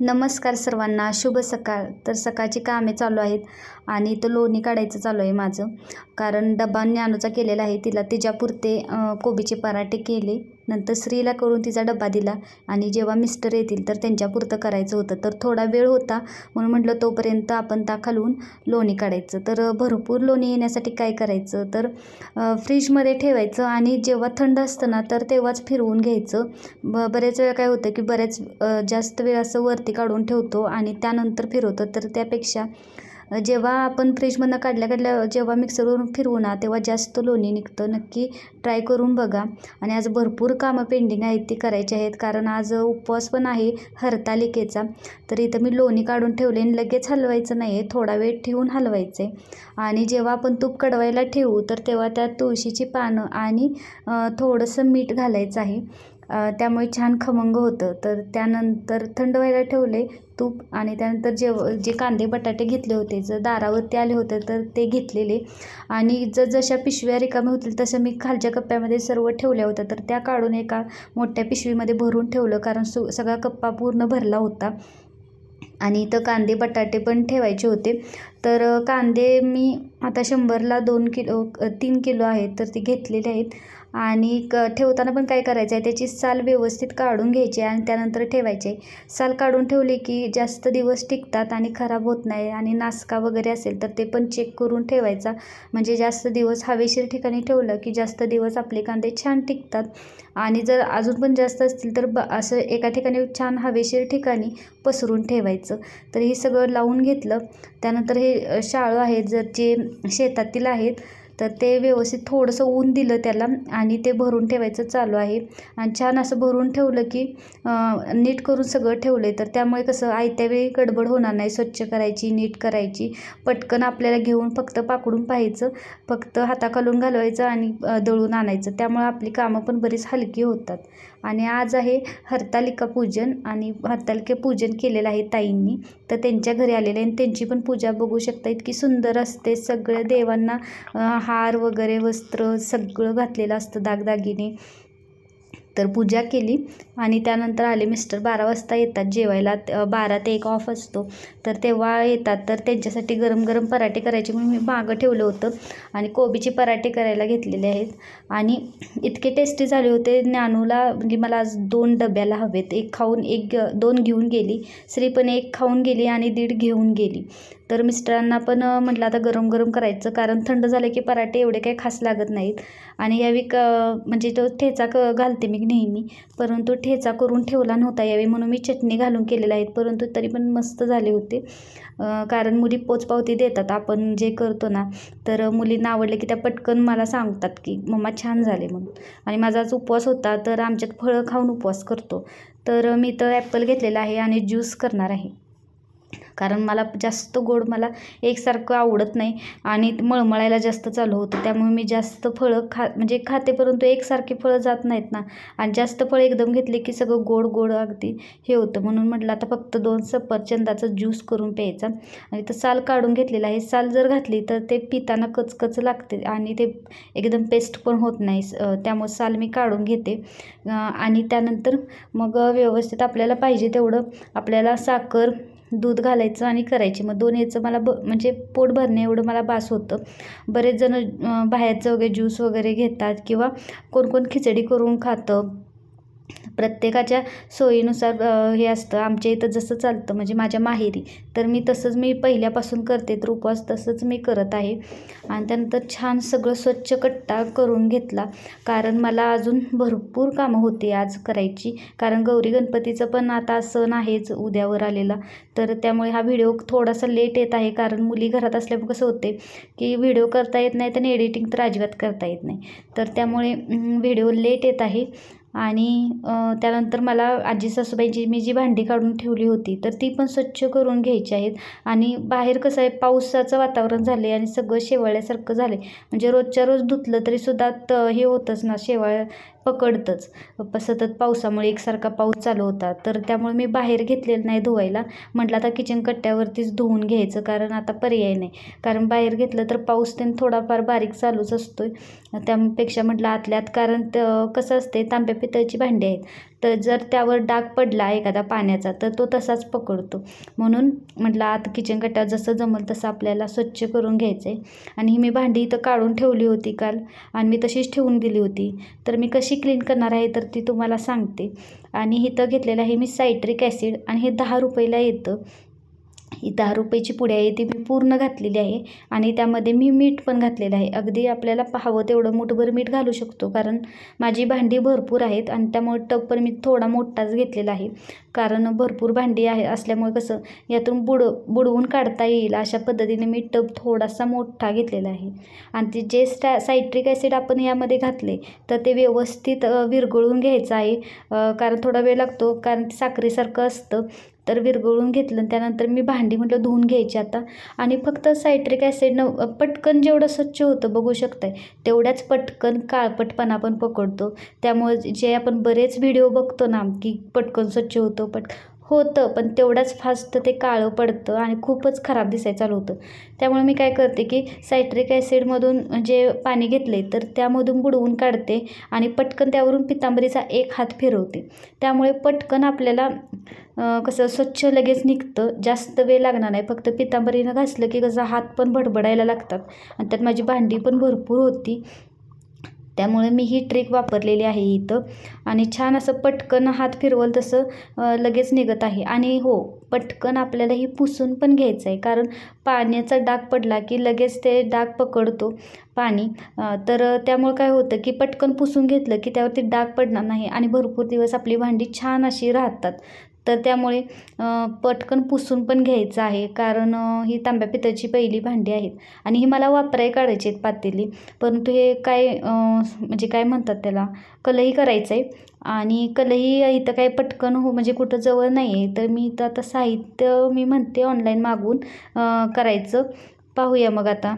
नमस्कार सर्वांना शुभ सकाळ. तर सकाळची कामे चालू आहेत आणि इथं लोणी काढायचं चालू आहे माझं. कारण डबा ज्ञानूचा केलेला आहे तिला तिच्यापुरते कोबीचे पराठे केले. नंतर स्त्रीला करून तिचा डबा दिला आणि जेव्हा मिस्टर येतील तर त्यांच्यापुरतं करायचं होतं. तर थोडा वेळ होता म्हणून म्हटलं तोपर्यंत आपण ता खालून लोणी काढायचं. तर भरपूर लोणी येण्यासाठी काय करायचं? तर फ्रीजमध्ये ठेवायचं आणि जेव्हा थंड असतं ना तर तेव्हाच फिरवून घ्यायचं. ब बऱ्याच वेळा काय होतं की बऱ्याच जास्त वेळ असं वरती काढून ठेवतो आणि त्यानंतर फिरवतो. तर त्यापेक्षा जेव्हा आपण फ्रीजमधनं काढल्या काढल्या जेव्हा मिक्सरवरून फिरवू ना तेव्हा जास्त लोणी निघतं. नक्की ट्राय करून बघा. आणि आज भरपूर कामं पेंडिंग आहेत ती करायची आहेत. कारण आज उपवास पण आहे हरतालिकेचा. तर इथं मी लोणी काढून ठेवले आणि लगेच हलवायचं नाही आहे थोडा वेळ ठेवून हलवायचं आहे आणि जेव्हा आपण तूप कडवायला ठेवू तर तेव्हा त्यात तुळशीची पानं आणि थोडंसं मीठ घालायचं आहे. त्यामुळे छान खमंग होतं. तर त्यानंतर थंड व्हायला ठेवले तूप आणि त्यानंतर जेव जे कांदे बटाटे घेतले होते जर दारावरती आले होते तर ते घेतलेले. आणि जर जशा पिशव्या रिकाम्या होतील तसं मी खालच्या कप्प्यामध्ये सर्व ठेवल्या होत्या. तर त्या काढून एका मोठ्या पिशवीमध्ये भरून ठेवलं कारण सु सगळा कप्पा पूर्ण भरला होता. आणि इथं कांदे बटाटे पण ठेवायचे होते. तर कांदे मी आता शंभरला दोन किलो तीन किलो आहेत तर ते घेतलेले आहेत. आणि क ठेवताना पण काय करायचं आहे त्याची साल व्यवस्थित काढून घ्यायची आणि त्यानंतर ठेवायचे साल काढून ठेवली की जास्त दिवस टिकतात आणि खराब होत नाही आणि नासका वगैरे असेल तर ते पण चेक करून ठेवायचा. म्हणजे जास्त दिवस हवेशीर ठिकाणी ठेवलं की जास्त दिवस आपले कांदे छान टिकतात. आणि जर अजून पण जास्त असतील तर ब असं एका ठिकाणी छान हवेशीर ठिकाणी पसरून ठेवायचं. तर हे सगळं लावून घेतलं. त्यानंतर हे अ, शाळू आहेत जर जे शेतातील आहेत तर ते व्यवस्थित थोडंसं ऊन दिलं त्याला आणि ते भरून ठेवायचं चालू आहे. आणि छान असं भरून ठेवलं की नीट करून सगळं ठेवलं आहे तर त्यामुळे कसं आयत्या वेळी गडबड होणार नाही. स्वच्छ करायची नीट करायची. पटकन आपल्याला घेऊन फक्त पाकडून पाहायचं. फक्त हाताखालून घालवायचं आणि दळून आणायचं. त्यामुळे आपली कामं पण बरीच हलकी होतात. आणि आज आहे हरतालिका पूजन आणि हरतालिका पूजन केलेलं आहे ताईंनी. तर त्यांच्या घरी आलेले आणि त्यांची पण पूजा बघू शकता. इतकी सुंदर असते. सगळ्या देवांना हार वगैरे वस्त्र सगळं घातलेलं असतं दागदागिने. तर पूजा केली आणि त्यानंतर आले मिस्टर. बारा वाजता येतात जेवायला. बारा ते एक ऑफ असतो. तर तेव्हा येतात. तर त्यांच्यासाठी गरम गरम पराठे करायचे म्हणून मी मागं ठेवलं होतं आणि कोबीचे पराठे करायला घेतलेले आहेत. आणि इतके टेस्टी झाले होते. ज्ञानूला म्हणजे मला आज दोन डब्याला हवेत. एक खाऊन एक दोन घेऊन गेली. श्री पण एक खाऊन गेली आणि दीड घेऊन गेली. तर मिस्टरांना पण म्हटलं आता गरम गरम करायचं. कारण थंड झालं की पराठे एवढे काही खास लागत नाहीत. आणि यावेळी क म्हणजे तो ठेचा क घालते मी नेहमी. परंतु ठेचा करून ठेवला नव्हता यावेळी. म्हणून मी चटणी घालून केलेला आहेत परंतु तरी पण मस्त झाले होते. कारण मुली पोचपावती देतात. आपण जे करतो ना तर मुलींना आवडले की त्या पटकन मला सांगतात की मम्मा छान झाले म्हणून. आणि माझा आज उपवास होता तर आमच्यात फळं खाऊन उपवास करतो. तर मी तर ॲपल घेतलेला आहे आणि ज्यूस करणार आहे. कारण मला जास्त गोड मला एकसारखं आवडत नाही आणि मळमळायला जास्त चालू होतं. त्यामुळे मी जास्त फळं खा म्हणजे खाते परंतु एकसारखी फळं जात नाहीत ना. आणि जास्त फळं एकदम घेतली की सगळं गोड गोड अगदी हे होतं. म्हणून म्हटलं आता फक्त दोन सफरचंदाचा ज्यूस करून प्यायचा. आणि तर साल काढून घेतलेला आहे. साल जर घातली तर ते पिताना कचकच लागते आणि ते एकदम पेस्ट पण होत नाही. त्यामुळे साल मी काढून घेते. आणि त्यानंतर मग व्यवस्थित आपल्याला पाहिजे तेवढं आपल्याला साखर दूध घालायचं आणि करायचे. मग दोन याचं मला ब म्हणजे पोट भरणे एवढं मला बास होतं. बरेच जण बाहेरचं वगैरे ज्यूस वगैरे घेतात किंवा कोण कोण खिचडी करून खातं. प्रत्येकाच्या सोयीनुसार हे असतं. आमच्या इथं जसं चालतं म्हणजे माझ्या माहेरी तर मी तसंच मी पहिल्यापासून करते तर उपवास तसंच मी करत आहे. आणि त्यानंतर छान सगळं स्वच्छ कट्टा करून घेतला. कारण मला अजून भरपूर कामं होती आज करायची. कारण गौरी गणपतीचं पण आता सण आहेच उद्यावर आलेला. तर त्यामुळे हा व्हिडिओ थोडासा लेट येत आहे. कारण मुली घरात असल्यामुळे कसं होते की व्हिडिओ करता येत नाही आणि एडिटिंग तर अजिबात करता येत नाही. तर त्यामुळे व्हिडिओ लेट येत आहे. आणि त्यानंतर मला आजी सासूबाईची मी जी भांडी काढून ठेवली होती तर ती पण स्वच्छ करून घ्यायची आहेत. आणि बाहेर कसं आहे पावसाचं वातावरण झाले आणि सगळं शेवाळ्यासारखं झाले म्हणजे रोजच्या रोज धुतलं तरीसुद्धा त हे होतंच ना शेवाळ पकडतंच. प- सतत पावसामुळे एकसारखा पाऊस चालू होता. तर त्यामुळे मी बाहेर घेतलेलं नाही धुवायला. म्हटलं आता किचन कट्ट्यावरतीच धुवून घ्यायचं कारण आता पर्याय नाही. कारण बाहेर घेतलं तर पाऊस त्यानं थोडाफार बारीक चालूच असतोय. त्यापेक्षा म्हटलं आतल्यात कारण त कसं असते तांब्या पितळची भांडी आहेत. तर जर त्यावर डाग पडला एखादा पाण्याचा तर तो तसाच पकडतो. म्हणून म्हटलं आता किचन कट्ट्यावर जसं जमल तसं आपल्याला स्वच्छ करून घ्यायचं आहे आणि ही मी भांडी इथं काढून ठेवली होती काल आणि मी तशीच ठेवून दिली होती. तर मी कशी क्लीन करणार आहे तर ती तुम्हाला सांगते. आणि इथं घेतलेलं आहे मी सायट्रिक ॲसिड आणि हे दहा रुपयाला येतं. ही दहा रुपयाची पुडी आहे ती मी पूर्ण घातलेली आहे आणि त्यामध्ये मी मीठ पण घातलेलं आहे. अगदी आपल्याला हवं तेवढं मुठभर मीठ घालू शकतो कारण माझी भांडी भरपूर आहेत आणि त्यामुळे टब पण मी थोडा मोठाच घेतलेला आहे. कारण भरपूर भांडी आहे असल्यामुळे कसं यातून बुड बुडवून काढता येईल अशा पद्धतीने मी टब थोडासा मोठा घेतलेला आहे. आणि ते जे स्टॅ सायट्रिक ॲसिड आपण यामध्ये घातले तर ते व्यवस्थित विरघळून घ्यायचं आहे. कारण थोडा वेळ लागतो कारण साखरेसारखं असतं. तर विरघळून घेतलं आणि त्यानंतर मी भांडी म्हटलं धुवून घ्यायची आता. आणि फक्त सायट्रिक ॲसिडनं पटकन जेवढं स्वच्छ होतं बघू शकताय तेवढ्याच पटकन काळपटपणा पण पकडतो. त्यामुळे जे आपण बरेच व्हिडिओ बघतो ना की पटकन स्वच्छ होतो पट होतं पण तेवढ्याच फास्ट ते काळं पडतं आणि खूपच खराब दिसायला चालू होतं. त्यामुळे मी काय करते की सायट्रिक ॲसिडमधून जे पाणी घेतले तर त्यामधून बुडवून काढते आणि पटकन त्यावरून पितांबरीचा एक हात फिरवते. त्यामुळे पटकन आपल्याला कसं स्वच्छ लगेच निघतं. जास्त वेळ लागणार नाही. फक्त पितांबरीनं घासलं की कसं हात पण भडबडायला लागतात. आणि त्यात माझी भांडी पण भरपूर होती. त्यामुळे मी ही ट्रिक वापरलेली आहे इथं. आणि छान असं पटकन हात फिरवल तसं लगेच निघत आहे. आणि हो पटकन आपल्याला ही पुसून पण घ्यायचं आहे कारण पाण्याचा डाग पडला की लगेच ते डाग पकडतो पाणी. तर त्यामुळे काय होतं की पटकन पुसून घेतलं की त्यावरती डाग पडणार नाही. आणि भरपूर दिवस आपली भांडी छान अशी राहतात. तर त्यामुळे पटकन पुसून पण घ्यायचं आहे. कारण ही तांब्या पितळची पहिली भांडी आहेत आणि ही मला वापराय काढायची आहेत पातेली. परंतु हे काय म्हणजे काय म्हणतात त्याला कलही करायचं आहे आणि कलही इथं काय पटकन हो म्हणजे कुठं जवळ नाही आहे तर मी इथं आता साहित्य मी म्हणते ऑनलाईन मागून करायचं. पाहूया मग आता.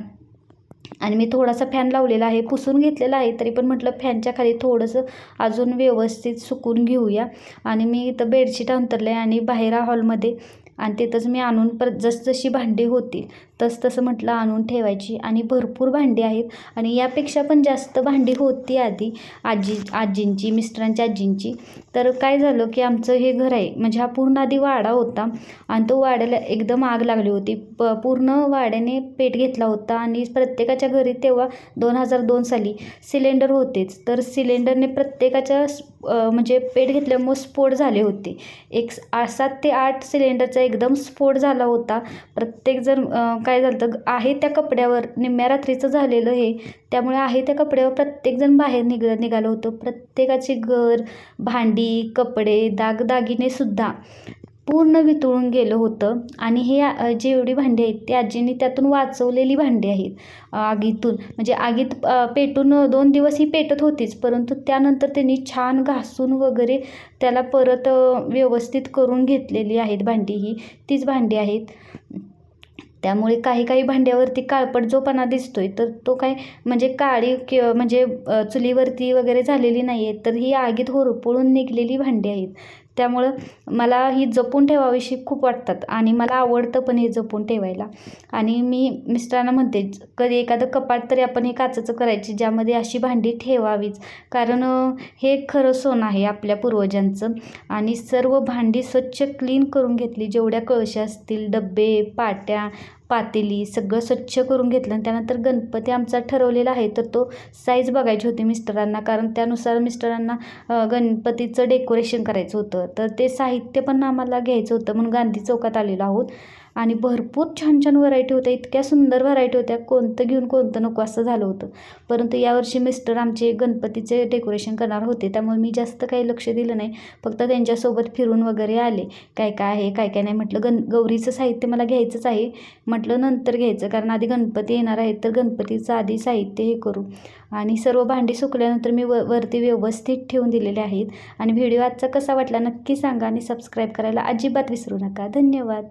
आणि मी थोडासा फॅन लावलेला आहे पुसून घेतलेला आहे तरी पण म्हटलं फॅनच्या खाली थोडंसं अजून व्यवस्थित सुकून घेऊया. आणि मी इथं बेडशीट अंतरलं आहे आणि बाहेर हॉलमध्ये आणि तिथंच मी आणून पर जसजशी भांडी होतील तस तसं म्हटलं आणून ठेवायची. आणि भरपूर भांडी आहेत. आणि यापेक्षा पण जास्त भांडी होती आधी आजी आजींची मिस्टरांच्या आजींची. तर काय झालं की आमचं हे घर आहे म्हणजे हा पूर्ण आधी वाडा होता. आणि तो वाड्याला एकदम आग लागली होती. प पूर्ण वाड्याने पेट घेतला होता. आणि प्रत्येकाच्या घरी तेव्हा दोन हजार दोन साली सिलेंडर होतेच. तर सिलेंडरने प्रत्येकाच्या म्हणजे पेट घेतल्यामुळे स्फोट झाले होते. एक सात ते आठ सिलेंडरचा एकदम स्फोट झाला होता. प्रत्येकजण काय झालं तर आहे त्या कपड्यावर निम्म्या रात्रीचं झालेलं हे. त्यामुळे आहे त्या कपड्यावर प्रत्येकजण बाहेर निघ निघालं होतं. प्रत्येकाची घर भांडी कपडे दागदागिनेसुद्धा पूर्ण वितळून गेलं होतं. आणि हे जे जेवढी भांडी आहेत ती आजींनी त्यातून वाचवलेली भांडी आहेत आगीतून. म्हणजे आगीत पेटून दोन दिवस ही पेटत होतीच. परंतु त्यानंतर त्यांनी छान घासून वगैरे त्याला परत व्यवस्थित करून घेतलेली आहेत भांडी ही. तीच भांडी आहेत. त्यामुळे काही काही भांड्यावरती काळपट जोपणा दिसतो आहे तर तो काय म्हणजे काळी कि म्हणजे चुलीवरती वगैरे झालेली नाही आहे तर ही आगीत होरपळून निघलेली भांडी आहेत. त्यामुळं मला ही जपून ठेवावीशी खूप वाटतात आणि मला आवडतं पण हे जपून ठेवायला. आणि मी मिस्टरांना म्हणते कधी एखादं कपाट तरी आपण हे काचेचं करायची ज्यामध्ये अशी भांडी ठेवावीच. कारण हे खरं सोनं आहे आपल्या पूर्वजांचं. आणि सर्व भांडी स्वच्छ क्लीन करून घेतली जेवढ्या कळशा असतील डब्बे पाट्या पातेली सगळं स्वच्छ करून घेतलं आणि त्यानंतर गणपती आमचा ठरवलेला आहे तर तो साईज बघायची होती मिस्टरांना कारण त्यानुसार मिस्टरांना गणपतीचं डेकोरेशन करायचं होतं. तर ते साहित्य पण आम्हाला घ्यायचं होतं म्हणून गांधी चौकात आलेलो आहोत. आणि भरपूर छान छान व्हरायटी होत्या इतक्या सुंदर व्हरायटी होत्या कोणतं घेऊन कोणतं नको असं झालं होतं. परंतु यावर्षी मिस्टर आमचे गणपतीचे डेकोरेशन करणार होते त्यामुळे मी जास्त काही लक्ष दिलं नाही. फक्त त्यांच्यासोबत फिरून वगैरे आले. काय काय आहे काय काय नाही म्हटलं. गण गौरीचं साहित्य मला घ्यायचंच आहे. म्हटलं नंतर घ्यायचं कारण आधी गणपती येणार आहेत तर गणपतीचं आधी साहित्य हे करू. आणि सर्व भांडी सुकल्यानंतर मी व वरती व्यवस्थित ठेवून दिलेले आहेत. आणि व्हिडिओ आजचा कसा वाटला नक्की सांगा आणि सबस्क्राईब करायला अजिबात विसरू नका. धन्यवाद.